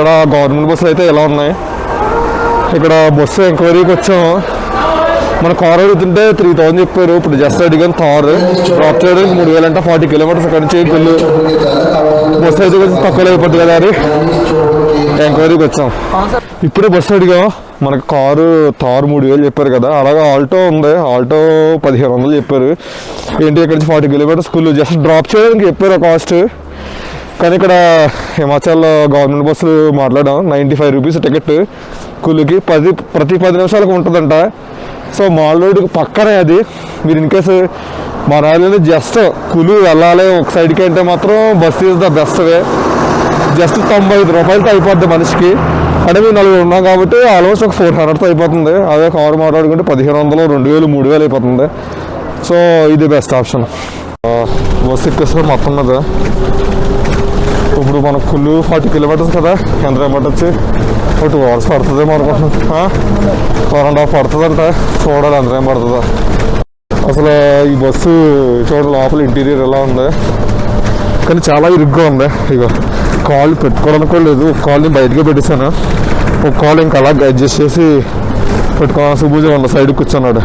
ఇక్కడ గవర్నమెంట్ బస్సులు అయితే ఎలా ఉన్నాయి? ఇక్కడ బస్సు ఎంక్వైరీకి వచ్చాము. మన కార్ అడుగుతుంటే త్రీ థౌసండ్ చెప్పారు. ఇప్పుడు జస్ట్ అడిగాను కార్ డ్రాప్ చేయడానికి మూడు వేలు అంటే ఫార్టీ కిలోమీటర్స్ అక్కడ నుంచి వెళ్ళు బస్సు అయితే కొంచెం తక్కువ అయిపోతుంది కదా అని ఎంక్వైరీకి వచ్చాం. ఇప్పుడే బస్సు అడిగాం మనకు కారు తారు మూడు వేలు చెప్పారు కదా. అలాగే ఆల్టో ఉంది. ఆల్టో పదిహేను వందలు చెప్పారు. ఏంటి ఇక్కడ నుంచి forty kilometres school just drop చేయడానికి చెప్పారు కాస్ట్ కానీ ఇక్కడ హిమాచల్లో గవర్నమెంట్ బస్సులు మాట్లాడాం. నైంటీ ఫైవ్ రూపీస్ టికెట్ కూలికి. పది ప్రతి పది నిమిషాలకు ఉంటుందంట. సో మాల్ రోడ్కి పక్కనే అది. మీరు ఇన్ కేసు మా రాయలు జస్ట్ కులు వెళ్ళాలి ఒక సైడ్కి అంటే మాత్రం bus is the best way just తొంభై ఐదు రూపాయలతో అయిపోద్ది మనిషికి. అంటే మేము నలుగురు ఉన్నాం కాబట్టి ఆల్మోస్ట్ ఒక ఫోర్ హండ్రెడ్తో అయిపోతుంది. అదే కారు మాట్లాడుకుంటే పదిహేను వందలు రెండు వేలు మూడు వేలు అయిపోతుంది. సో ఇది బెస్ట్ ఆప్షన్ బస్ ఎక్కేస్తే మొత్తం మీద ఇప్పుడు మనకు కుళ్ళు ఫార్టీ కిలోమీటర్స్ కదా ఎంత పట్టచ్చు ఒక టూ అవర్స్ పడుతుందేమో అనుకుంటున్నాం. ఫోర్ అండ్ హాఫ్ పడుతుందంట. చూడాలి ఎంత పడుతుందా. అసలు ఈ బస్సు చూడ లోపల ఇంటీరియర్ ఎలా ఉంది. కానీ చాలా ఇరుగ్గా ఉంది. ఇక కాళ్ళు పెట్టుకోవడానికి కూడా లేదు. ఒక కాల్ని బయటకే పెట్టేశాను. ఒక కాళ్ళు ఇంకా అలా అడ్జస్ట్ చేసి పెట్టుకోవాలి. సుబూజ ఉంది సైడ్ కూర్చున్నాడు.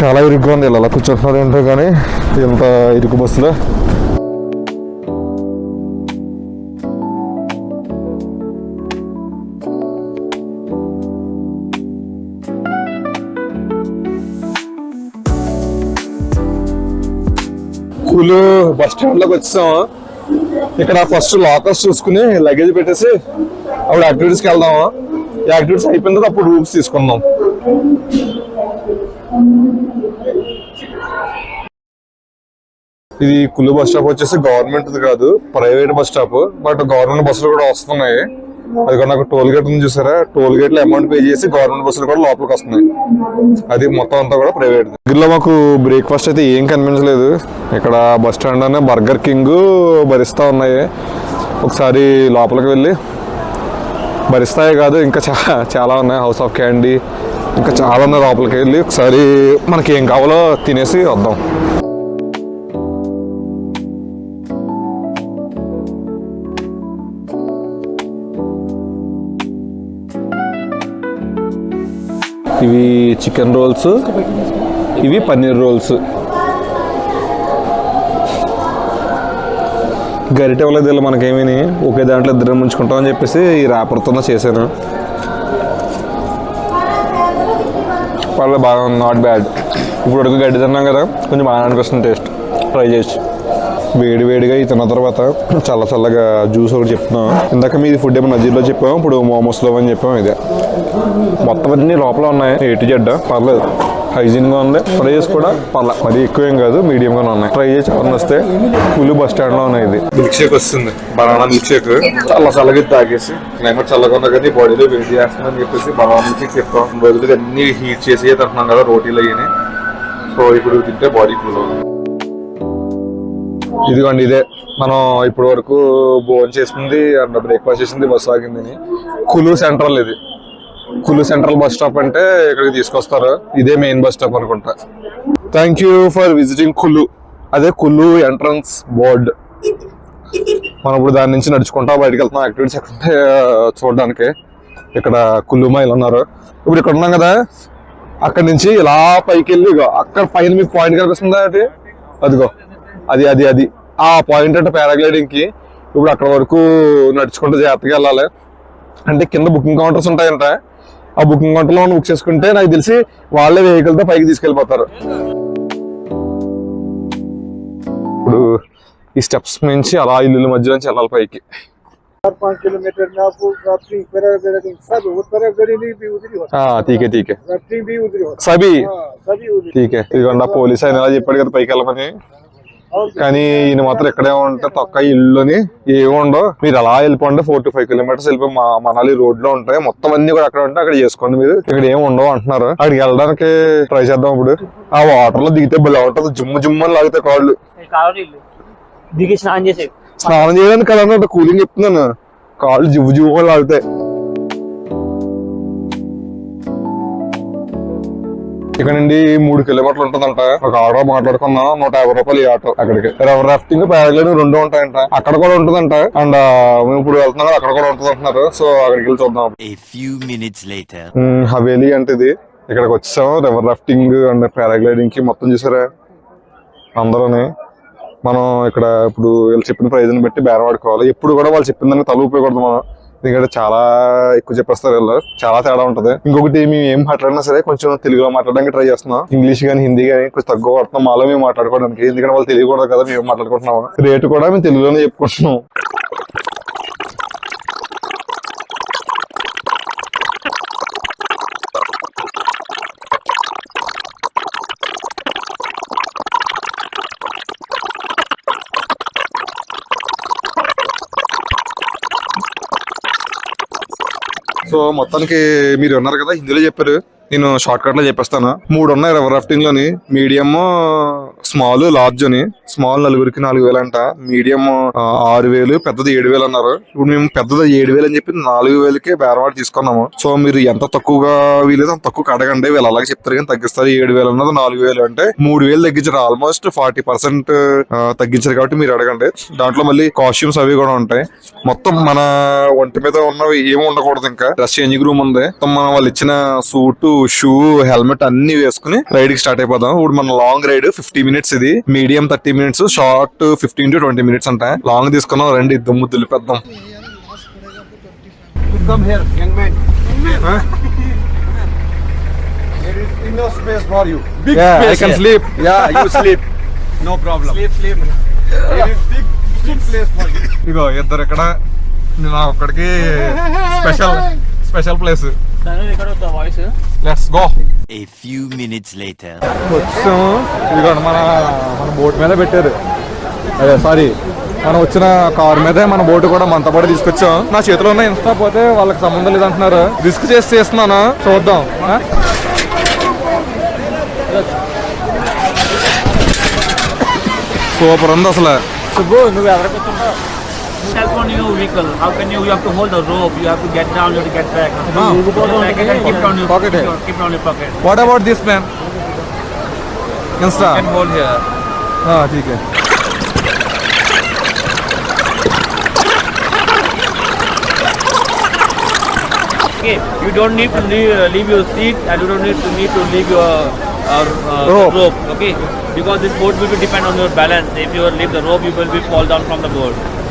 చాలా ఇరుగ్గా ఉంది. ఇలా అలా కూర్చుంటున్నాడు ఏంటో కానీ ఇంత ఇరుకు బస్సులో. స్కూల్ బస్ స్టాండ్లోకి వచ్చాము ఇక్కడ ఫస్ట్ లాకర్స్ చూసుకుని లగేజ్ పెట్టేసి అప్పుడు యాక్టివిటీస్కి వెళ్దాము ఈ యాక్టివిటీస్ అయిపోయిన తర్వాత అప్పుడు రూమ్స్ తీసుకుందాం. ఇది కుల్లు బస్ స్టాప్ వచ్చేసి గవర్నమెంట్ కాదు private bus stop but government బస్సులు కూడా వస్తున్నాయి. అది కూడా నాకు టోల్ గేట్ ఉంది చూసారా? టోల్ గేట్లో అమౌంట్ పే చేసి గవర్నమెంట్ బస్సులు కూడా లోపలికి వస్తున్నాయి. అది మొత్తం అంతా కూడా ప్రైవేట్ దగ్గరలో మాకు బ్రేక్ఫాస్ట్ అయితే ఏం కనిపించలేదు ఇక్కడ బస్ స్టాండ్ అనే బర్గర్ కింగ్ భరిస్తా ఉన్నాయి. ఒకసారి లోపలికి వెళ్ళి భరిస్తాయే కాదు ఇంకా చాలా చాలా ఉన్నాయి. హౌస్ ఆఫ్ క్యాండీ ఇంకా చాలా ఉన్నాయి లోపలికి వెళ్ళి ఒకసారి మనకి ఏం కావాలో తినేసి వద్దాం. ఇవి చికెన్ రోల్స్ ఇవి పన్నీర్ రోల్స్. గరిటె వల్ల దీనిలో మనకేమీ ఒకే దాంట్లో ఇద్దరం ముంచుకుంటామని చెప్పేసి ఈ ర్యాపర్తో చేశాను. పర్లేదు బాగా ఉంది నాట్ బ్యాడ్ ఇప్పుడు వరకు గడ్డి తిన్నాం కదా కొంచెం బాగా అనిపిస్తుంది టేస్ట్ ట్రై చేయొచ్చు వేడి వేడిగా ఈ తిన్న తర్వాత చల్ల చల్లగా జ్యూస్ ఒకటి చెప్తున్నాం. ఇందాక మీది ఫుడ్ ఏమో నజీర్లో చెప్పాము? ఇప్పుడు మోమోస్లో అని చెప్పాము ఇదే. మొత్తం అన్ని లోపల ఉన్నాయి. ఎటు జడ్డ పర్లేదు. హైజీన్గా ఉంది ప్రైజెస్ కూడా పర్లే. మరి ఎక్కువ ఏం కాదు. మీడియం గానే ఉన్నాయి. ట్రై చేసి ఎవరిని వస్తే ఫుల్ బస్ స్టాండ్లో ఉన్నాయి ఇది. మిల్క్ షేక్ వస్తుంది. Banana milk shake. చాలా చల్లగా తాగేసి క్లైమేట్ చల్లగా ఉన్నా కానీ బాడీలో వేడి చేస్తుందని చెప్పేసి బనానా మిల్క్ షేక్ చెప్తాం. రోజులు అన్ని హీట్ చేసి తింటున్నాం కదా రోటీలు అయ్యి సో ఇప్పుడు తింటే బాడీ కూల్ అవుతుంది. ఇదిగోండి ఇదే. మనం ఇప్పటి వరకు భోజనం చేసింది అండ్ బ్రేక్ఫాస్ట్ చేసింది బస్ ఆగింది కులు సెంట్రల్ ఇది. కులు సెంట్రల్ బస్ స్టాప్ అంటే ఇక్కడికి తీసుకొస్తారు. ఇదే మెయిన్ బస్ స్టాప్ అనుకుంటా. Thank you for visiting Kullu. అదే కులు ఎంట్రన్స్ బోర్డ్ మనం ఇప్పుడు దాని నుంచి నడుచుకుంటా బయటకు వెళ్తున్నాం. యాక్టివిటీస్ ఎక్కడ చూడడానికి. ఇక్కడ కుల్లు మైలు ఉన్నారు. ఇప్పుడు ఇక్కడ ఉన్నాం కదా. అక్కడ నుంచి ఇలా పైకి వెళ్ళి ఇగో అక్కడ పైన మీకు పాయింట్ కనిపిస్తుందా అది? అదిగో. అది అది అది. ఆ పాయింట్ అంటే పారాగ్లైడింగ్కి ఇప్పుడు అక్కడ వరకు నడుచుకుంటూ జాగ్రత్తగా వెళ్ళాలి. అంటే కింద బుకింగ్ కౌంటర్స్ ఉంటాయంట. ఆ బుకింగ్ కౌంటర్లో బుక్ చేసుకుంటే నాకు తెలిసి వాళ్ళే వెహికల్తో పైకి తీసుకెళ్ళిపోతారు. ఇప్పుడు ఈ స్టెప్స్ నుంచి అలా ఇల్లు మధ్య నుంచి వెళ్ళాలి పైకి. ఠీకే పోలీస్ ఆయన ఎలా చెప్పాడు కదా పైకి వెళ్ళమని. కానీ ఈయన మాత్రం ఇక్కడే ఉంటే తొక్క ఇల్లుని ఏముండో. మీరు అలా వెళ్ళిపోండి ఫోర్ టు ఫైవ్ కిలోమీటర్స్ వెళ్ళిపోయి మా మనాలి రోడ్లో ఉంటాయి. మొత్తం అన్ని కూడా అక్కడ ఉంటే అక్కడ చేసుకోండి మీరు. ఇక్కడ ఏమి ఉండవు అంటున్నారు. అక్కడికి వెళ్ళడానికి ట్రై చేద్దాం ఇప్పుడు. ఆ వాటర్లో దిగితే భలే ఉంటుంది. జుమ్ము జుమ్ము అని లాగితే కాళ్ళు. దిగి స్నానం చేసే స్నానం చేయడానికి కదా కూలింగ్ చెప్తున్నాను. కాళ్ళు జువ్వు జువ్వు లాగుతాయి ఇక్కడ నుండి మూడు కిలోమీటర్లు ఉంటుందంట. ఒక ఆటో మాట్లాడుకున్నాం నూట యాభై రూపాయలు ఈ ఆటో అక్కడికి. రివర్ రాఫ్టింగ్ ప్యారగ్లైడింగ్ రెండు ఉంటాయంట. అక్కడ కూడా ఉంటుందంట. అండ్ మేము ఇప్పుడు వెళ్తున్నాం కదా, అక్కడ కూడా ఉంటుంది అంటున్నారు సో అక్కడికి వెళ్ళి చూద్దాం. హవేలీ అంటే ఇది. ఇక్కడికి వచ్చాం. రివర్ రాఫ్టింగ్ అండ్ పారాగ్లైడింగ్కి మొత్తం చూసారా? అందరూని. మనం ఇక్కడ ఇప్పుడు వీళ్ళు చెప్పిన ప్రైజ్ని బట్టి బేరం ఆడుకోవాలి ఎప్పుడు కూడా వాళ్ళు చెప్పిన దానికి తల ఉపయోగపడదు మనం. ఎందుకంటే చాలా ఎక్కువ చెప్పేస్తారు వీళ్ళు. చాలా తేడా ఉంటది. ఇంకొకటి మేము ఏం మాట్లాడినా సరే కొంచెం తెలుగులో మాట్లాడడానికి ట్రై చేస్తున్నాం. ఇంగ్లీష్ కానీ హిందీ కానీ కొంచెం తక్కువ పడుతున్నాం మాలో మేము మాట్లాడుకోవడానికి. ఎందుకంటే వాళ్ళు తెలియకూడదు కదా మేము మాట్లాడుకుంటున్నాము. రేటు కూడా మేము తెలుగులోనే చెప్పుకుంటున్నాం. సో మొత్తానికి మీరు ఉన్నారు కదా హిందీలో చెప్పారు. నేను షార్ట్ కట్లో చెప్పేస్తాను. మూడు ఉన్నాయి రివర్ రాఫ్టింగ్లోని మీడియం స్మాల్ లార్జ్ అని. స్మాల్ నలుగురికి నాలుగు వేలు అంట మీడియం ఆరు వేలు పెద్దది ఏడు వేలు అన్నారు. ఇప్పుడు మేము పెద్దది ఏడు వేలు అని చెప్పి నాలుగు వేలకే బేరవాడు తీసుకున్నాము. సో మీరు ఎంత తక్కువగా వీలైతే అంత తక్కువ అడగండి. వీళ్ళు అలాగే చెప్తారు కానీ తగ్గిస్తారు. ఏడు వేలు అన్నది నాలుగు వేలు అంటే మూడు వేలు తగ్గించారు. ఆల్మోస్ట్ ఫార్టీ పర్సెంట్ తగ్గించారు కాబట్టి మీరు అడగండి. దాంట్లో మళ్ళీ కాస్ట్యూమ్స్ అవి కూడా ఉంటాయి. మొత్తం మన ఒంటి మీద ఉన్నవి ఏమి ఉండకూడదు ఇంకా. డ్రెస్ చేంజింగ్ రూమ్ ఉంది. మొత్తం మనం వాళ్ళు ఇచ్చిన సూట్ షూ హెల్మెట్ అన్ని వేసుకుని రైడ్కి స్టార్ట్ అయిపోదాం. ఇప్పుడు మన long ride fifty minutes minutes ఇది. Medium thirty minutes short fifteen to twenty minutes అంట. లాంగ్ తీసుకున్నాం రండి దుమ్ము దులిపేద్దాం. ఇగో ఇద్దరు ఇక్కడ. ఒక్కడికి special special place A few minutes later. వచ్చాము. ఇదిగోండి మన మన బోట్ మీద పెట్టారు. అదే సారీ మనం వచ్చిన కార్ మీదే మన బోట్ కూడా మనతో పాటు తీసుకొచ్చాం. నా చేతిలో ఉన్న ఇన్స్టా పోతే వాళ్ళకి సంబంధం లేదంటున్నారు. రిస్క్ చేసి చేస్తున్నాను? చూద్దాం. ఆ? సూపర్ ఉంది అసలు. సుబ్బు నువ్వు ఎవరికి on your vehicle. How can you? You have to hold the rope. You have to get down. You have to get back. You keep it on your pocket. Your, keep it on your pocket. What about this man? Can stop. You can hold here. Ah, okay. Okay, you don't need to leave, uh, leave your seat and you don't need to need to leave your uh, uh rope. rope. Okay, because this boat will be depend on your balance. If you leave the rope, you will be fall down from the boat.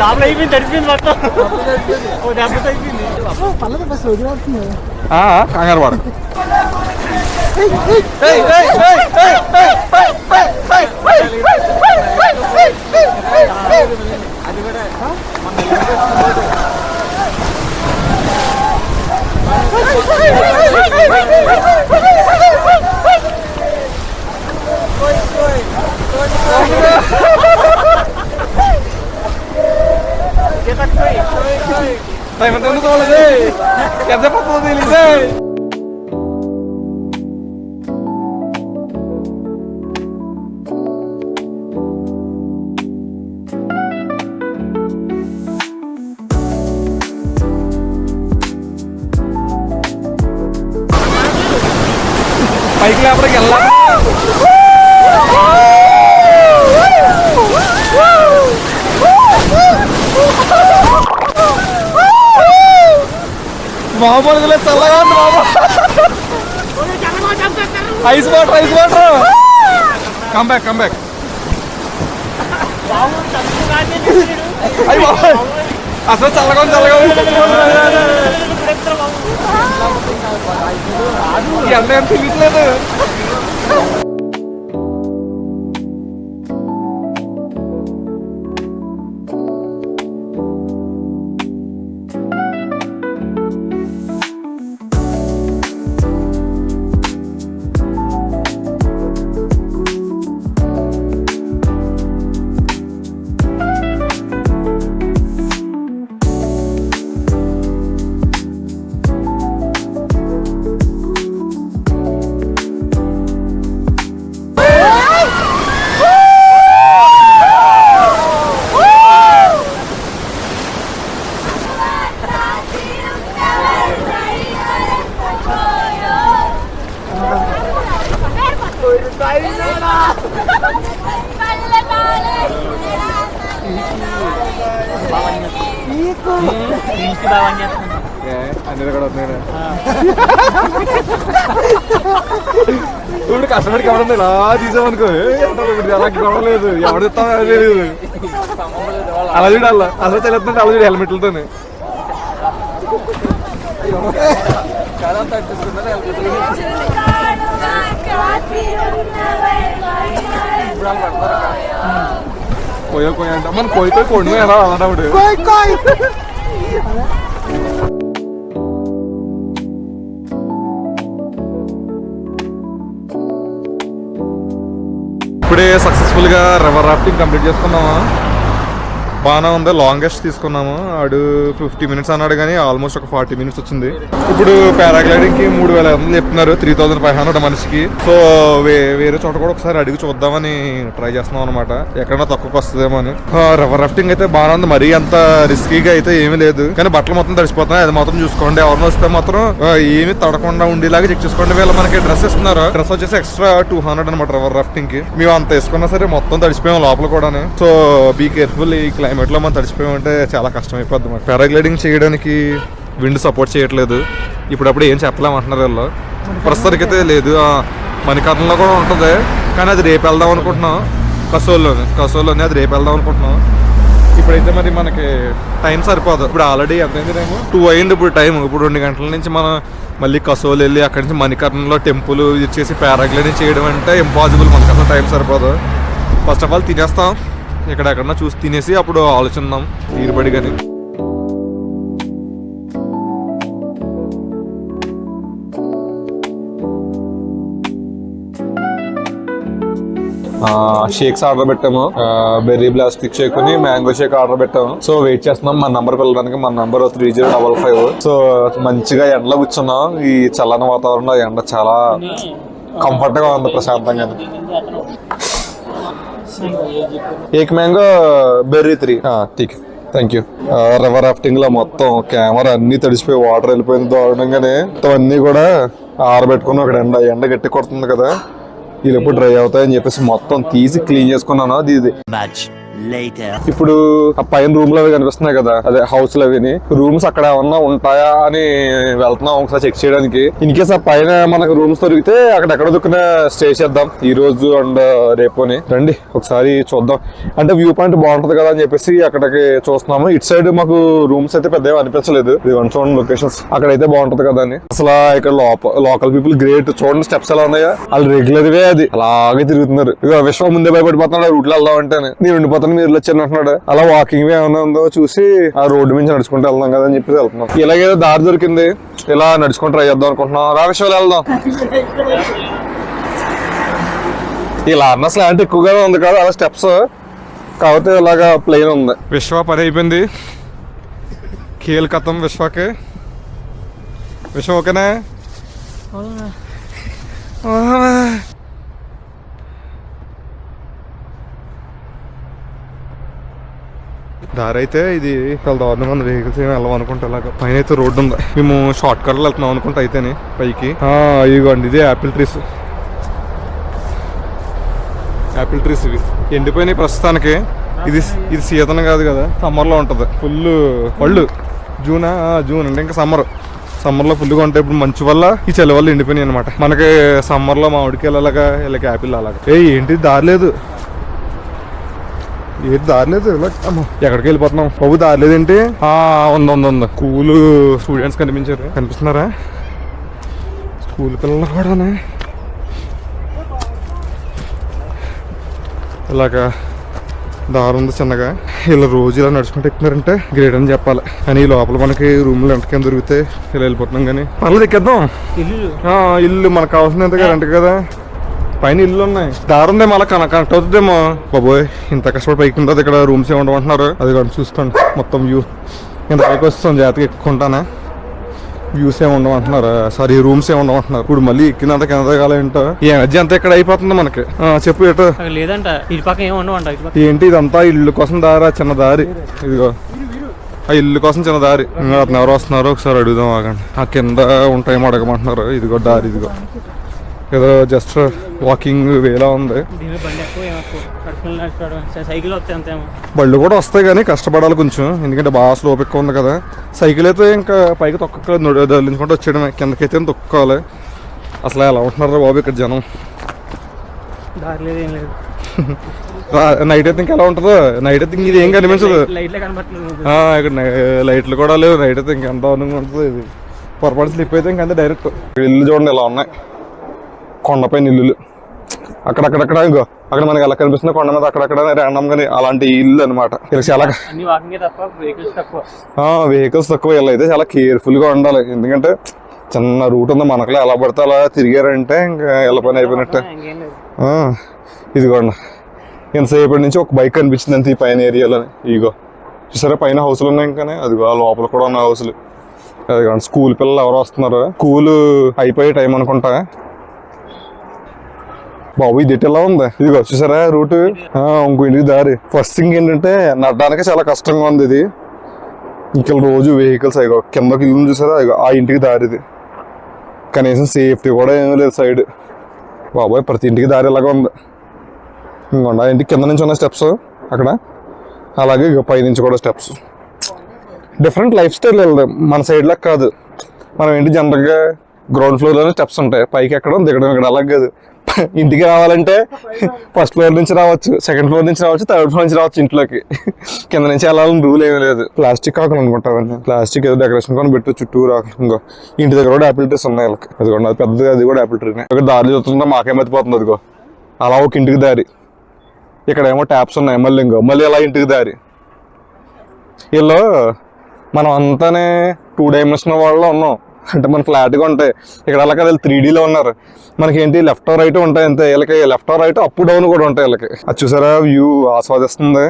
లోపల అయిపోయింది తడిపోయింది మొత్తం ఓ దెబ్బతో అయిపోయింది కంగారు పడ time come back come back అయ్యి బాబాయ్. అసలు చల్లగా చల్లగా ఏం తెలియట్లేదు ఇప్పుడు కష్టపడి కవడం ఇలా తీసామనుకో అలా కవడలేదు ఎవడు ఇస్తామో తెలియదు అలా చూడాలి అసలు తెలుస్తుంటే అలా చూడు హెల్మెట్లతోనే కొయ్య కొయ్య అంటే మన కొయ్య కొయ్య కొండు ఎలా అలాంటప్పుడు ఇప్పుడే సక్సెస్ఫుల్గా రివర్ రాఫ్టింగ్ కంప్లీట్ చేసుకున్నాము బాగానే ఉంది. లాంగెస్ట్ తీసుకున్నాము. ఆడు ఫిఫ్టీ మినిట్స్ అన్నాడు కానీ ఆల్మోస్ట్ ఒక ఫార్టీ మినిట్స్ వచ్చింది. ఇప్పుడు పారాగ్లైడింగ్కి మూడు వేల ఐదు వందలు చెప్తున్నారు త్రీ థౌసండ్ ఫైవ్ హండ్రెడ్ మనిషికి. సో వే- వేరే చోట కూడా ఒకసారి అడిగి చూద్దామని ట్రై చేస్తున్నాం అనమాట ఎక్కడైనా తక్కువకి వస్తుందేమో అని. రివర్ రాఫ్టింగ్ అయితే బాగానే ఉంది. మరీ అంత రిస్కీగా అయితే ఏమీ లేదు. కానీ బట్టలు మొత్తం తడిసిపోతున్నాయి. అది మాత్రం చూసుకోండి. ఎవరిని వస్తే మాత్రం ఏమి తడకుండా ఉండేలాగా చెక్ చేసుకోండి. వీళ్ళు మనకి డ్రెస్ ఇస్తున్నారు. డ్రెస్ వచ్చేసి ఎక్స్ట్రా టూ హండ్రెడ్ అనమాట రివర్ రాఫ్టింగ్కి. మేము అంత వేసుకున్నా సరే మొత్తం తడిసిపోయాం లోపల కూడా సో బీ కేర్ఫుల్ ఈ క్లైమేట్ క్లైమేట్లో మనం తడిచిపోయామంటే చాలా కష్టం అయిపోద్ది మనకి పారాగ్లైడింగ్ చేయడానికి విండ్ సపోర్ట్ చేయట్లేదు. ఇప్పుడప్పుడు ఏం చెప్పలేమంటున్నారు వీళ్ళు. ప్రస్తుతానికి అయితే లేదు. ఆ, మణికర్ణంలో కూడా ఉంటుంది. కానీ అది రేపు వెళ్దాం అనుకుంటున్నాం. కసోల్లోని. కసోల్లోనే అది రేపు వెళ్దాం అనుకుంటున్నాం. ఇప్పుడైతే మరి మనకి టైం సరిపోదు. ఇప్పుడు ఆల్రెడీ ఎంతైంది టైం టూ అయింది ఇప్పుడు టైం ఇప్పుడు రెండు గంటల నుంచి మనం మళ్ళీ కసోలు వెళ్ళి అక్కడి నుంచి మణికర్ణంలో టెంపుల్ ఇచ్చేసి పారాగ్లైడింగ్ చేయడం అంటే ఇంపాసిబుల్ మనకు అసలు టైం సరిపోదు. ఫస్ట్ ఆఫ్ ఆల్ తినేస్తాం. ఇక్కడ ఎక్కడన్నా చూసి తినేసి అప్పుడు ఆలోచిద్దాం తీరుబడి కానీ. షేక్స్ ఆర్డర్ పెట్టాము. బెర్రీ ప్లాస్టిక్ షేక్ని మ్యాంగో షేక్ ఆర్డర్ పెట్టాము. సో వెయిట్ చేస్తున్నాం. మన నంబర్ పిల్లడానికి మన number three zero double five so మంచిగా ఎండలో కూర్చున్నాం. ఈ చల్లని వాతావరణంలో ఎండ చాలా కంఫర్ట్గా ఉంది ప్రశాంతంగా. ఏక్ మ్యాంగో బెర్రీ త్రీ ఠీక్ థ్యాంక్ యూ రివర్ రాఫ్టింగ్లో మొత్తం కెమెరా అన్ని తడిసిపోయి వాటర్ వెళ్ళిపోయింది దారుణంగానే. అన్ని కూడా ఆరబెట్టుకుని అక్కడ ఎండ ఎండ గట్టి కొడుతుంది కదా. వీళ్ళు ఎప్పుడు డ్రై అవుతాయని చెప్పేసి మొత్తం తీసి క్లీన్ చేసుకున్నాను. అది ఇది. ఇప్పుడు ఆ పైన రూమ్లో అవి కనిపిస్తున్నాయి కదా అదే హౌస్లో అవి రూమ్స్ అక్కడ ఏమన్నా ఉంటాయా అని వెళ్తున్నాం ఒకసారి చెక్ చేయడానికి. ఇన్ కేస్ ఆ పైన మనకు రూమ్స్ దొరికితే అక్కడ ఎక్కడ దొరికిన స్టే చేద్దాం. ఈ రోజు అండ్ రేపుని రండి ఒకసారి చూద్దాం. అంటే వ్యూ పాయింట్ బాగుంటది కదా అని చెప్పేసి అక్కడికి చూస్తున్నాము. ఇటు సైడ్ మాకు రూమ్స్ అయితే పెద్ద అనిపించలేదు. ఇదిగోండి చూడండి లొకేషన్స్ అక్కడైతే బాగుంటది కదా అని. అసలు ఇక్కడ లోకల్ పీపుల్ గ్రేట్ చూడండి స్టెప్స్ ఎలా ఉన్నాయా. వాళ్ళు రెగ్యులర్ వే అది. అలాగే తిరుగుతున్నారు. ఇక విశ్వం ముందే భయపడిపోతున్నాడు. రూట్లో వెళ్దాం అంటే నేను ఉండిపోతాను మీరు వచ్చాను అంటున్నాడు. అలా వాకింగ్ వే ఏమైనా ఉందో చూసి ఆ రోడ్డు మీద నడుచుకుంటూ వెళ్దాం కదా అని చెప్పి వెళ్తున్నాం. ఇలాగేదో దారి దొరికింది. ఇలా నడుచుకుంటూ ట్రై చేద్దాం అనుకుంటున్నాం. రా విశ్వాలు వెళ్దాం. ఇలా అన్న స్లాంట్ ఎక్కువగానే ఉంది కదా అలా స్టెప్స్ కాకపోతే ఇలాగా ప్లెయిన్ ఉంది. విశ్వ పని అయిపోయింది. కీలకతం విశ్వకి. విశ్వ ఓకేనా? దారి అయితే ఇది చాలా దారుణంగా ఉంది. వెహికల్స్ ఏమి వెళ్ళమనుకుంటే అనుకుంటా ఇలాగ. పైన అయితే రోడ్డు ఉంది. మేము షార్ట్ కట్లో వెళ్తున్నాం అనుకుంటా అయితేనే పైకి. ఇదిగోండి ఇది యాపిల్ ట్రీస్ యాపిల్ ట్రీస్ ఇవి. ఎండిపోయినాయి ప్రస్తుతానికి. ఇది ఇది సీజన్ కాదు కదా. సమ్మర్లో ఉంటుంది. ఫుల్ పళ్ళు. జూనా జూన్ అంటే ఇంకా సమ్మర్ సమ్మర్లో ఫుల్గా ఉంటాయి. ఇప్పుడు మంచు వల్ల ఈ చలి వల్ల ఎండిపోయినాయి అనమాట మనకి సమ్మర్లో మామిడికాయలు అలాగా ఇలాగ యాపిల్ అలాగా. ఏ ఏంటి? దారి లేదు. ఏంటి దారి లేదు ఇలా అమ్మో, ఎక్కడికి వెళ్ళిపోతున్నాం? బాబు దారి లేదేంటి? ఆ, ఉంది ఉంది ఉంది. కూల్ స్టూడెంట్స్ కనిపించారు. కనిపిస్తున్నారా? స్కూల్ పిల్లలు కూడానే. ఇలాగా దారి ఉంది చిన్నగా. ఇలా రోజు ఇలా నడుచుకుంటూ ఎక్కుతున్నారంటే గ్రేట్ అని చెప్పాలి. కానీ ఈ లోపల మనకి రూమ్లు ఎంత కింద దొరికితే ఇలా వెళ్ళిపోతున్నాం కానీ. పర్లేదు ఎక్కేద్దాం. ఇల్లు. మనకు కావాల్సిన ఎంత రెంట్ కదా. పైన ఇల్లు ఉన్నాయి. దారి ఉంది మళ్ళీ కనెక్ట్ కనెక్ట్ అవుతుందేమో. బాబోయ్ ఇంత కష్టపడి పైకి ఉంటుంది ఇక్కడ రూమ్స్ ఏమి ఉండమంటున్నారు అది కూడా చూసుకోండి మొత్తం వ్యూ ఇంత పైకి వస్తాం జాతకి ఎక్కుంటానా వ్యూస్ ఏమి ఉండమంటున్నారు సారీ రూమ్స్ ఏమి ఉండమంటున్నారు ఇప్పుడు మళ్ళీ ఎక్కినంత కింద దిగాలంటో ఈ ఎనర్జీ అంతా ఇక్కడ అయిపోతుంది మనకి. చెప్పు ఎటు? లేదంట. ఇటు పక్క ఏమి ఏంటి ఇదంతా? ఇల్లు కోసం దారి? చిన్న దారి. ఇదిగో. ఆ ఇల్లు కోసం చిన్న దారి. అతను ఎవరు వస్తున్నారో ఒకసారి అడుగుదాం ఆగండి. ఆ కింద ఉంటాయేమో అడగమంటున్నారు. ఇదిగో దారి ఇదిగో. ఏదో జస్ట్ వాకింగ్ వేలా ఉంది. బళ్ళు కూడా వస్తాయి కానీ కష్టపడాలి కొంచెం. ఎందుకంటే బాగా స్లోప్ ఎక్కువ ఉంది కదా. సైకిల్ అయితే ఇంకా పైకి తొక్కలేదు దొల్లించుకుంటూ వచ్చేయడమే. కిందకైతే తొక్కాలి. అసలు ఎలా ఉంటున్నారు బాబు ఇక్కడ జనం? నైట్ అయితే ఇంకా ఎలా ఉంటుందో? నైట్ అయితే ఇంక ఇది ఏం కనిపించదు. లైట్లే కనబట్టలేదు ఆ, ఇక్కడ లైట్లు కూడా లేవు. నైట్ అయితే ఇంకెంత దారుణంగా ఉంటుంది ఇది. పొరపాటు స్లిప్ అయితే ఇంకంతే డైరెక్ట్ ఇల్లు చూడండి ఇలా ఉన్నాయి. కొండపైన ఇల్లులు అక్కడక్కడక్కడ ఇంకో అక్కడ మనకి ఎలా కనిపిస్తుంది కొండ మీద అక్కడక్కడ ర్యాండమ్ గానీ అలాంటి ఇల్లు అనమాట చాలా వెహికల్స్ తక్కువ. వెహికల్స్ తక్కువ. ఇలా అయితే చాలా కేర్ఫుల్గా ఉండాలి. ఎందుకంటే చిన్న రూట్ ఉంది. మనకులో ఎలా పడితే అలా తిరిగారంటే ఇంకా ఎలా పని అయిపోయినట్టే. ఇదిగోండి. ఎంతసేపటి నుంచి ఒక బైక్ కనిపించింది అంతే ఈ పైన ఏరియాలో ఇగో చూసారా? పైన హౌస్లు ఉన్నాయి ఇంకానే. అదిగో లోపల కూడా ఉన్న హౌస్లు అదిగోండి స్కూల్ పిల్లలు ఎవరు వస్తున్నారు. స్కూల్ అయిపోయే టైం అనుకుంటా. బాబు ఇది ఎలా ఉంది. ఇది చూసారా? రూట్? ఇంకో ఇంటికి దారి. ఫస్ట్ థింగ్ ఏంటంటే నడడానికి చాలా కష్టంగా ఉంది ఇది. ఇంకా రోజు వెహికల్స్ అయ్యో కిందకి ఇల్లు చూసారా? ఇగో ఆ ఇంటికి దారి ఇది. కనీసం సేఫ్టీ కూడా ఏమీ లేదు సైడ్ బాబోయ్ ప్రతి ఇంటికి దారి ఇలాగ ఉంది. ఇంకొండ ఇంటి కింద నుంచి ఉన్న స్టెప్స్ అక్కడ. అలాగే ఇక పైనుంచి కూడా స్టెప్స్ డిఫరెంట్ లైఫ్ స్టైల్ వెళ్దాం. మన సైడ్లో కాదు. మనం ఏంటి జనరల్గా గ్రౌండ్ ఫ్లోర్లోనే స్టెప్స్ ఉంటాయి. పైకి ఎక్కడం దిగడం ఇక్కడ అలాగే కాదు. ఇంటికి రావాలంటే ఫస్ట్ ఫ్లోర్ నుంచి రావచ్చు సెకండ్ ఫ్లోర్ నుంచి రావచ్చు థర్డ్ ఫ్లోర్ నుంచి రావచ్చు ఇంట్లోకి. కింద నుంచి వెళ్ళాలని రూల్ ఏమీ లేదు. ప్లాస్టిక్ ఆకులు అనుకుంటారండి. ప్లాస్టిక్ ఏదో డెకరేషన్ కొని పెట్టు చుట్టూ రాకుండా ఇంటి దగ్గర కూడా యాపిల్ ట్రీస్ ఉన్నాయి వాళ్ళకి. అది అది పెద్దది అది కూడా యాపిల్ ట్రీనే. ఇక్కడ దారి చూస్తుంటే మాకేం మతిపోతుంది అదిగో. అలా ఒక ఇంటికి దారి. ఇక్కడ ఏమో ట్యాప్స్ ఉన్నాయి మళ్ళీ ఇంకో మళ్ళీ అలా ఇంటికి దారి. వీళ్ళు మనం అంతానే టూ డైమెన్షన్ వాళ్ళలో ఉన్నాం. అంటే మన ఫ్లాట్గా ఉంటాయి. ఇక్కడ అలా కదా త్రీ డీలో ఉన్నారు. మనకి ఏంటి లెఫ్ట్ రైట్ ఉంటాయి అంతే. వీళ్ళకి లెఫ్ట్ రైట్ అప్ డౌన్ కూడా ఉంటాయి వీళ్ళకి. అది చూసారా? వ్యూ ఆస్వాదిస్తుంది.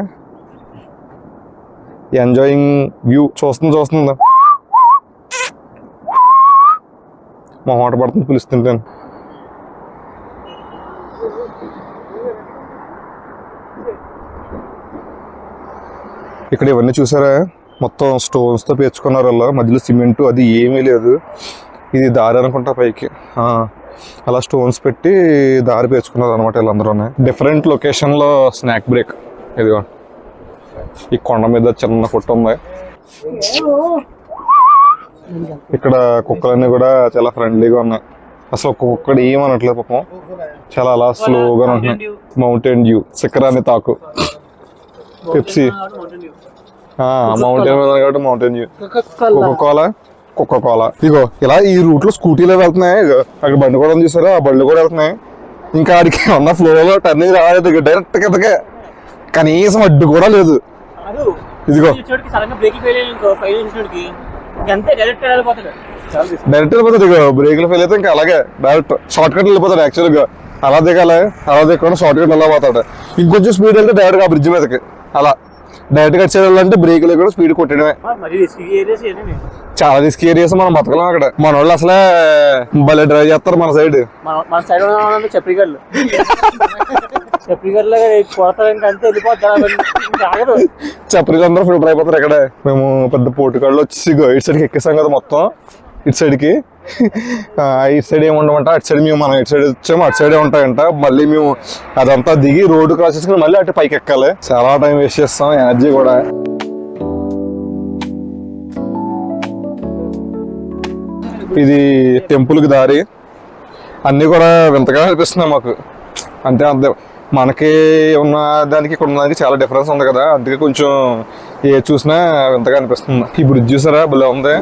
ఎంజాయింగ్ వ్యూ చూస్తుంది చూస్తుంది. మా హోట పడుతుంది పిలుస్తుంటాను ఇక్కడ ఇవన్నీ చూసారా? మొత్తం స్టోన్స్తో పేర్చుకున్నారు అలా. మధ్యలో సిమెంట్ అది ఏమీ లేదు. ఇది దారి అనుకుంటా పైకి. అలా స్టోన్స్ పెట్టి దారి పేర్చుకున్నారు అనమాట వీళ్ళందరూ డిఫరెంట్ లొకేషన్లో స్నాక్ బ్రేక్ ఇదిగో. ఈ కొండ మీద చిన్న కొట్టు ఉంది. ఇక్కడ కుక్కలన్నీ కూడా చాలా ఫ్రెండ్లీగా ఉన్నాయి. అసలు ఒక్క కుక్కడు ఏమనట్లేదు పాపం. చాలా అలా స్లోగా ఉంటున్నాయి. మౌంటైన్ డ్యూ సిక్కరాని తాకు. పెప్సీ మౌంటైన్ కాబట్టి mountain Coca Cola Coca Cola ఇగో ఇలా ఈ రూట్లో స్కూటీలో వెళ్తున్నాయి? అక్కడ బండి కూడా చూసారా? ఆ బండ్లు కూడా వెళ్తున్నాయి. ఇంకా ఆడికి ఉన్న ఫ్లోలో టర్నింగ్ రాలేదు డైరెక్ట్ కిందకే. కనీసం అడ్డు కూడా లేదు. ఇదిగో. డైరెక్ట్ వెళ్ళిపోతాడు ఇగో. బ్రేక్లు ఫెయిల్ అయితే ఇంకా అలాగే. డైరెక్ట్ షార్ట్ కట్ వెళ్ళిపోతాడు యాక్చువల్గా అలా దిగాలి అలా దిగకుండా షార్ట్ కట్ అలా పోతాడు. ఇంకొంచెం స్పీడ్ వెళ్తే డైరెక్ట్ ఆ బ్రిడ్జ్ మీదకి. అలా. డైరెక్ట్ కట్ చేయాలంటే బ్రేక్లు కూడా స్పీడ్ కొట్టడమే. చాలా రిస్క్ ఏరియాస్ మనం బతకలేం అక్కడ. మన వాళ్ళు అసలే భలే డ్రైవ్ చేస్తారు మన సైడ్ మన సైడ్ అంతే వెళ్ళిపోతారు అందరూ ఫిల్టర్ అయిపోతారు ఇక్కడ మేము పెద్ద పోటుకాళ్ళు వచ్చి ఇటు సైడ్కి ఎక్కేసాం కదా మొత్తం. ఇటు సైడ్కి ఇటు సైడ్ ఏముండమంట ఉండమంట అటు సైడ్ మేము మనం ఇటు సైడ్ వచ్చాము అటు సైడే ఉంటాయంట. మళ్ళీ మేము అదంతా దిగి రోడ్డు క్రాస్ చేసుకుని మళ్ళీ అటు పైకి ఎక్కాలి. చాలా టైం వేస్ట్ చేస్తాం ఎనర్జీ కూడా. ఇది టెంపుల్కి దారి. అన్నీ కూడా వింతగా అనిపిస్తున్నాయి మాకు. అంతే అంతే మనకి ఉన్న దానికి ఇక్కడ ఉన్న దానికి చాలా డిఫరెన్స్ ఉంది కదా. అందుకే కొంచెం ఏ చూసినా వింతగా అనిపిస్తుంది. ఈ బ్రిడ్జ్ చూసారా? భలే ఉంది.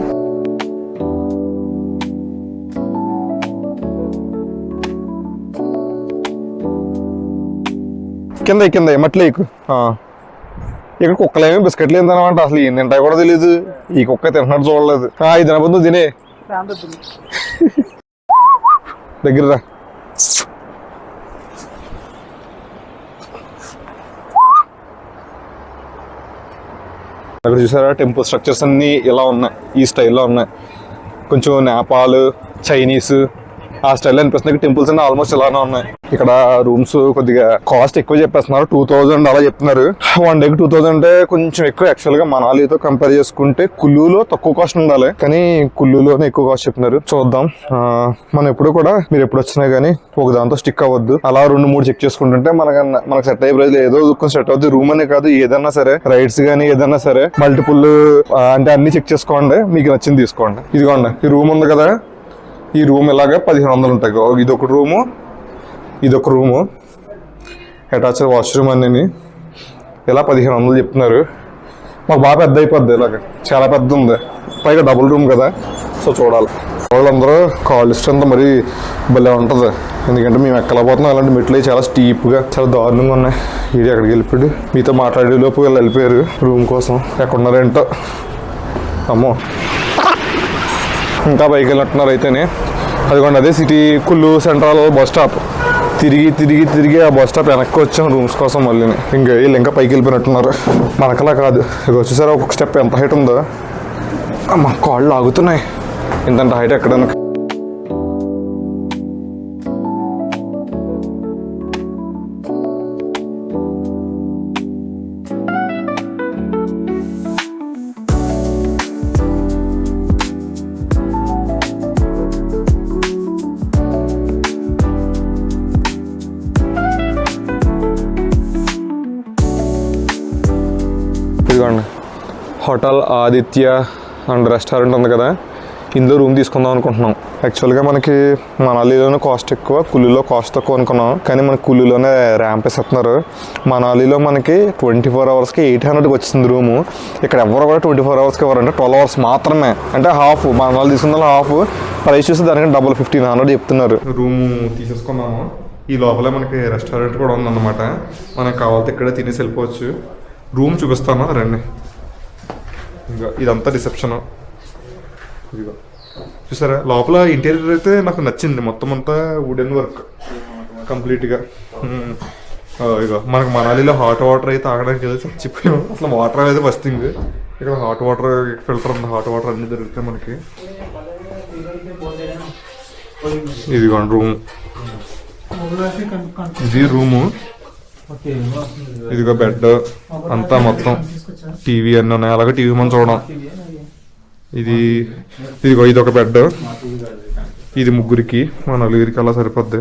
కింద కింద మట్లో ఎక్కు ఇక్కడ కుక్కలు ఏమి బిస్కెట్లు ఏం తినమంట అసలు ఏం తింటాయి కూడా తెలియదు ఈ కుక్క తింటున్నట్టు చూడలేదు. ఇది తినబోద్దు తినే. దగ్గర రా. అక్కడ చూసారా టెంపుల్ స్ట్రక్చర్స్ అన్నీ ఇలా ఉన్నాయి. ఈ స్టైల్లో ఉన్నాయి. కొంచెం నేపాల్ చైనీస్ ఆ స్టైల్ అనిపిస్తుంది టెంపుల్స్ అన్ని ఆల్మోస్ట్ ఇలానే ఉన్నాయి. ఇక్కడ రూమ్స్ కొద్దిగా కాస్ట్ ఎక్కువ చెప్పేస్తున్నారు. టూ థౌజండ్ అలా చెప్తున్నారు. వన్ డేకి టూ థౌజండ్ అంటే కొంచెం ఎక్కువ. యాక్చువల్గా మనాలితో కంపేర్ చేసుకుంటే కుల్లులో తక్కువ కాస్ట్ ఉండాలి. కానీ కుల్లులోనే ఎక్కువ కాస్ట్ చెప్తున్నారు. చూద్దాం. మనం ఎప్పుడు కూడా మీరు ఎప్పుడు వచ్చినా గానీ ఒక దాంతో స్టిక్ అవ్వద్దు. అలా రెండు మూడు చెక్ చేసుకుంటుంటే మనకు మనకు సెట్ అయ్యే ప్రైస్ ఏదో కొంచెం సెట్ అవుతుంది రూమ్ అనే కాదు ఏదన్నా సరే. రైడ్స్ కానీ ఏదన్నా సరే. మల్టిపుల్ అంటే అన్ని చెక్ చేసుకోండి. మీకు నచ్చింది తీసుకోండి. ఇదిగోండి. ఈ రూమ్ ఉంది కదా. ఈ రూమ్ ఇలాగా పదిహేను వందలు ఉంటాయి. ఇదొక ఇది ఒక రూము. ఇది ఒక రూము. అటాచ్డ్ వాష్రూమ్ అన్నీ ఇలా పదిహేను వందలు చెప్తున్నారు. మాకు బాగా పెద్ద అయిపోద్ది ఇలాగ. చాలా పెద్ద ఉంది. పైగా డబుల్ రూమ్ కదా. సో చూడాలి. వాళ్ళందరూ కాల్ లిస్ట్ అంతా మరి భలే ఉంటుంది. ఎందుకంటే మేము ఎక్కలేకపోతున్నాం అలాంటి మెట్లు చాలా స్టీప్గా చాలా దారుణంగా ఉన్నాయి. ఇది ఎక్కడికి వెళ్ళిపోయాడు. మీతో మాట్లాడే లోపు వీళ్ళు వెళ్ళిపోయారు రూమ్ కోసం. ఎక్కడున్నారేంటో? అమ్మో. ఇంకా పైకి వెళ్ళినట్టున్నారు అయితేనే. అదిగోండి అదే సిటీ కుల్లు సెంట్రల్ బస్ స్టాప్. తిరిగి తిరిగి తిరిగి ఆ బస్ స్టాప్ వెనక్కి వచ్చాం రూమ్స్ కోసం మళ్ళీ ఇంకా వీళ్ళు ఇంకా పైకి వెళ్ళిపోయినట్టున్నారు. మనకలా కాదు. ఇక వచ్చేసరి ఒక్కొక్క స్టెప్ ఎంత హైట్ ఉందో. మా కాళ్ళు ఆగుతున్నాయి ఇంతంత హైట్ ఎక్కడానికి ఇదిగోండి హోటల్ ఆదిత్య అండ్ రెస్టారెంట్ ఉంది కదా. ఇందులో రూమ్ తీసుకుందాం అనుకుంటున్నాం. యాక్చువల్గా మనకి మనాలిలోనే కాస్ట్ ఎక్కువ కుల్లులో కాస్ట్ తక్కువ అనుకున్నాం. కానీ మన కుల్లులోనే ర్యాంప్ వేసేస్తున్నారు. మనాలిలో మనకి ట్వంటీ ఫోర్ అవర్స్కి ఎయిట్ హండ్రెడ్కి వచ్చింది రూము. ఇక్కడ ఎవరు కూడా ట్వంటీ ఫోర్ అవర్స్కి ఎవరంటే ట్వెల్వ్ అవర్స్ మాత్రమే. అంటే హాఫ్ మనాలి తీసుకున్న హాఫ్ ప్రైస్ చూసి దానికి డబుల్ ఫిఫ్టీన్ హండ్రెడ్ చెప్తున్నారు. రూము తీసేసుకున్నాము. ఈ లోపలే మనకి రెస్టారెంట్ కూడా ఉందన్నమాట. మనకు కావాలంటే ఇక్కడే తినేసి వెళ్ళిపోవచ్చు. రూమ్ చూపిస్తాను? రండి. ఇంకా ఇదంతా రిసెప్షన్ ఇదిగో. చూసారా? లోపల ఇంటీరియర్ అయితే నాకు నచ్చింది. మొత్తం అంతా వుడెన్ వర్క్ కంప్లీట్గా ఇగో మనకు మనాలిలో హాట్ వాటర్ అయితే తాగడానికి ఏదో చచ్చిపోయాం అసలు వాటర్ అనేది ఫస్ట్ థింగ్ ఇక్కడ హాట్ వాటర్ ఫిల్టర్ ఉంది. హాట్ వాటర్ అన్ని దొరుకుతాయి మనకి. ఇదిగోండి రూమ్ ఇది రూము ఇదిగో బెడ్ అంతా మొత్తం టీవీ అన్నీ ఉన్నాయి. అలాగే టీవీ మనం చూడడం. ఇది ఇదిగో ఇది ఒక బెడ్ ఇది ముగ్గురికి మన నలుగురికి అలా సరిపోద్ది.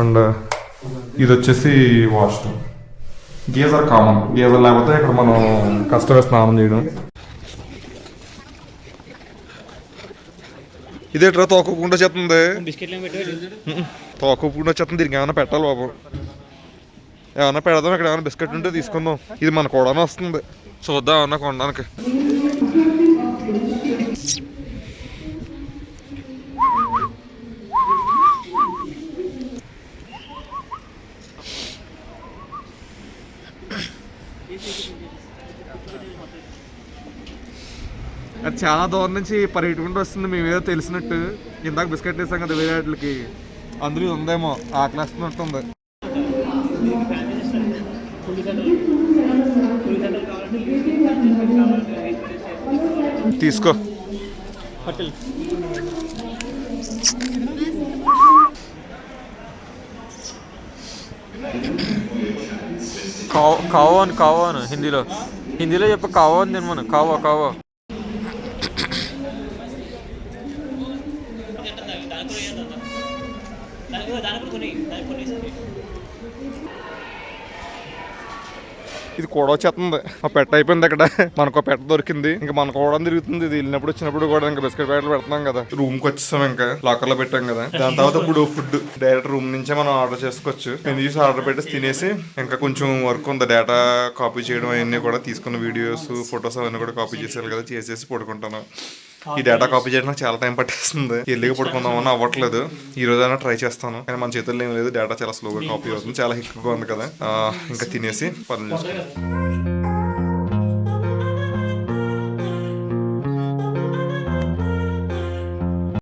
అండ్ ఇది వచ్చేసి వాష్రూమ్ గీజర్ కామన్ గీజర్ లేకపోతే ఇక్కడ మనం కష్టమే స్నానం చేయడం. ఇదేట్రా తోకకుండా చేస్తుంది బిస్కెట్లు పెట్టి తోకకుండా వచ్చేస్తుంది దీనికి ఏమైనా పెట్టాలి బాబు. ఏమైనా పెడదాం ఇక్కడ ఏమైనా బిస్కెట్ ఉంటే తీసుకుందాం. ఇది మన కూడా వస్తుంది. చూద్దాం ఏమన్నా కొనడానికి. అది చాలా దూరం నుంచి పరిగెట్టుకుంటూ వస్తుంది. మేమేదో తెలిసినట్టు. ఇందాక బిస్కెట్ వేసాం కదా వేరే వాటికి. అందులో ఇది ఉందేమో ఆకలేస్తున్నట్టుంది. తీసుకో. కావో అని కావో అని హిందీలో. హిందీలో చెప్ప కావో అని తినమను. కావో కావో. దానికి కొన్ని కొన్ని ఇది కూడా వచ్చేస్తుంది. ఆ పెట్ట అయిపోయింది అక్కడ మనకు పెట్ట దొరికింది. ఇంకా మనకు కూడా తిరుగుతుంది. ఇది వెళ్ళినప్పుడు వచ్చినప్పుడు కూడా ఇంకా బిస్కెట్ ప్యాకెట్లు పెడుతున్నాం కదా. రూమ్కి వచ్చేసాం ఇంకా. లాకర్లో పెట్టాం కదా. దాని తర్వాత ఇప్పుడు ఫుడ్ డైరెక్ట్ రూమ్ నుంచే మనం ఆర్డర్ చేసుకోవచ్చు. నేను చూసి ఆర్డర్ పెట్టి తినేసి ఇంకా కొంచెం వర్క్ ఉంది. డేటా కాపీ చేయడం అవన్నీ కూడా తీసుకున్న వీడియోస్ ఫొటోస్ అవన్నీ కూడా కాపీ చేసేయాలి కదా. చేసేసి పడుకుంటాను. ఈ డేటా కాపీ చేయడం చాలా టైం పట్టేస్తుంది. ఎల్లిగా పడుకుందామని అవ్వట్లేదు. ఈ రోజైనా ట్రై చేస్తాను. కానీ మన చేతుల్లో ఏం లేదు. డేటా చాలా స్లోగా కాపీ అవుతుంది. చాలా హిక్గా ఉంది కదా. ఇంకా తినేసి పనులు చేసుకుంటాం